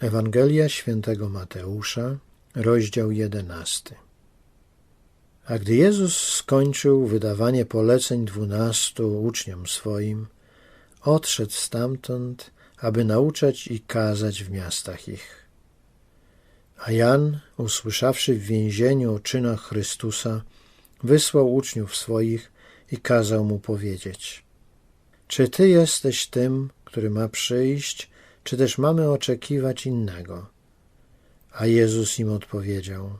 Ewangelia świętego Mateusza, rozdział jedenasty. A gdy Jezus skończył wydawanie poleceń dwunastu uczniom swoim, odszedł stamtąd, aby nauczać i kazać w miastach ich. A Jan, usłyszawszy w więzieniu o czynach Chrystusa, wysłał uczniów swoich i kazał mu powiedzieć: Czy ty jesteś tym, który ma przyjść, czy też mamy oczekiwać innego? A Jezus im odpowiedział: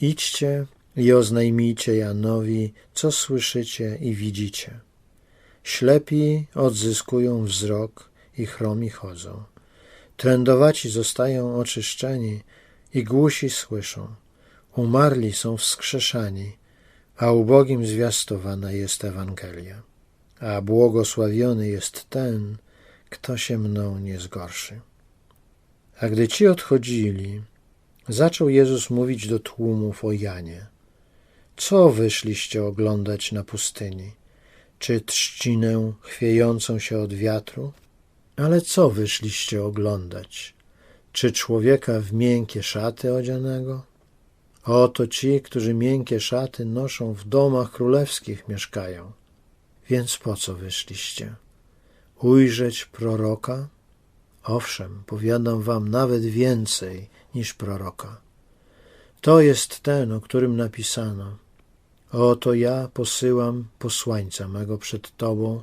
Idźcie i oznajmijcie Janowi, co słyszycie i widzicie. Ślepi odzyskują wzrok i chromi chodzą. Trędowaci zostają oczyszczeni i głusi słyszą. Umarli są wskrzeszani, a ubogim zwiastowana jest Ewangelia. A błogosławiony jest ten, kto się mną nie zgorszy. A gdy ci odchodzili, zaczął Jezus mówić do tłumów o Janie. Co wyszliście oglądać na pustyni? Czy trzcinę chwiejącą się od wiatru? Ale co wyszliście oglądać? Czy człowieka w miękkie szaty odzianego? Oto ci, którzy miękkie szaty noszą w domach królewskich mieszkają. Więc po co wyszliście? Ujrzeć proroka? Owszem, powiadam wam nawet więcej niż proroka. To jest ten, o którym napisano. Oto ja posyłam posłańca mego przed Tobą,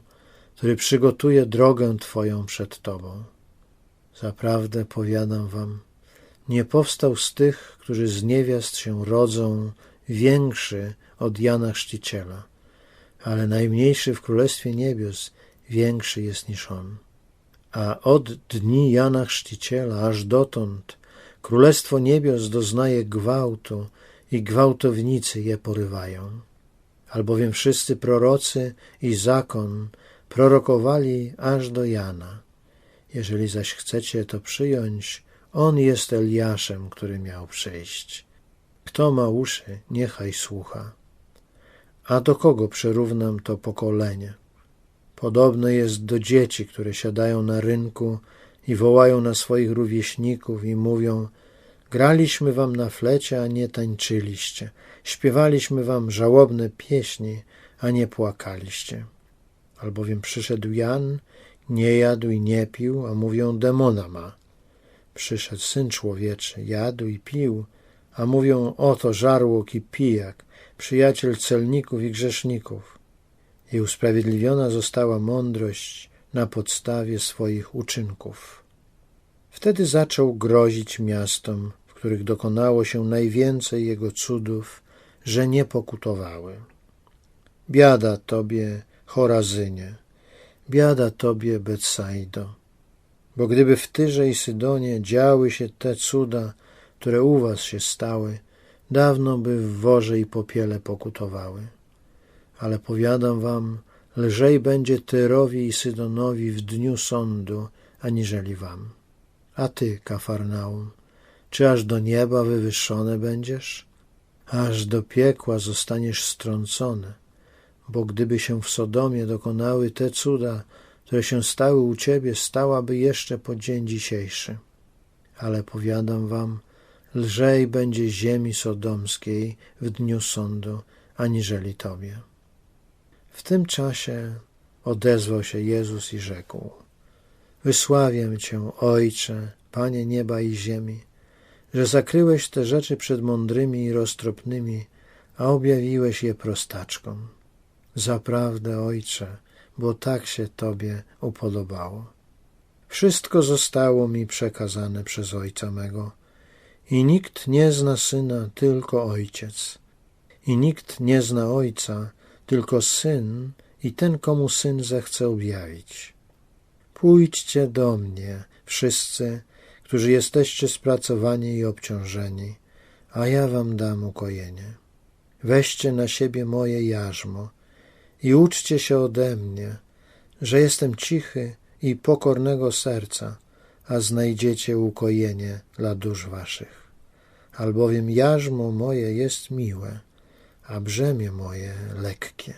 który przygotuje drogę Twoją przed Tobą. Zaprawdę powiadam Wam, nie powstał z tych, którzy z niewiast się rodzą, większy od Jana Chrzciciela, ale najmniejszy w Królestwie Niebios większy jest niż on. A od dni Jana Chrzciciela aż dotąd Królestwo Niebios doznaje gwałtu i gwałtownicy je porywają. Albowiem wszyscy prorocy i zakon prorokowali aż do Jana. Jeżeli zaś chcecie to przyjąć, on jest Eliaszem, który miał przyjść. Kto ma uszy, niechaj słucha. A do kogo przyrównam to pokolenie? Podobne jest do dzieci, które siadają na rynku i wołają na swoich rówieśników i mówią: Graliśmy wam na flecie, a nie tańczyliście. Śpiewaliśmy wam żałobne pieśni, a nie płakaliście. Albowiem przyszedł Jan, nie jadł i nie pił, a mówią demona ma. Przyszedł Syn Człowieczy, jadł i pił, a mówią oto żarłok i pijak, przyjaciel celników i grzeszników. I usprawiedliwiona została mądrość na podstawie swoich uczynków. Wtedy zaczął grozić miastom, w których dokonało się najwięcej jego cudów, że nie pokutowały. Biada tobie, Chorazynie, biada tobie, Betsaido, bo gdyby w Tyrze i Sydonie działy się te cuda, które u was się stały, dawno by w worze i popiele pokutowały. Ale powiadam wam, lżej będzie Tyrowi i Sydonowi w dniu sądu, aniżeli wam. A ty, Kafarnaum, czy aż do nieba wywyższone będziesz? Aż do piekła zostaniesz strącony, bo gdyby się w Sodomie dokonały te cuda, które się stały u ciebie, stałaby jeszcze po dzień dzisiejszy. Ale powiadam wam, lżej będzie ziemi sodomskiej w dniu sądu, aniżeli tobie. W tym czasie odezwał się Jezus i rzekł: Wysławiam Cię, Ojcze, Panie nieba i ziemi, że zakryłeś te rzeczy przed mądrymi i roztropnymi, a objawiłeś je prostaczkom. Zaprawdę, Ojcze, bo tak się Tobie upodobało. Wszystko zostało mi przekazane przez Ojca mego i nikt nie zna Syna, tylko Ojciec. I nikt nie zna Ojca, tylko Syn i ten, komu Syn zechce objawić. Pójdźcie do mnie, wszyscy, którzy jesteście spracowani i obciążeni, a ja wam dam ukojenie. Weźcie na siebie moje jarzmo i uczcie się ode mnie, że jestem cichy i pokornego serca, a znajdziecie ukojenie dla dusz waszych. Albowiem jarzmo moje jest miłe, a brzemię moje lekkie.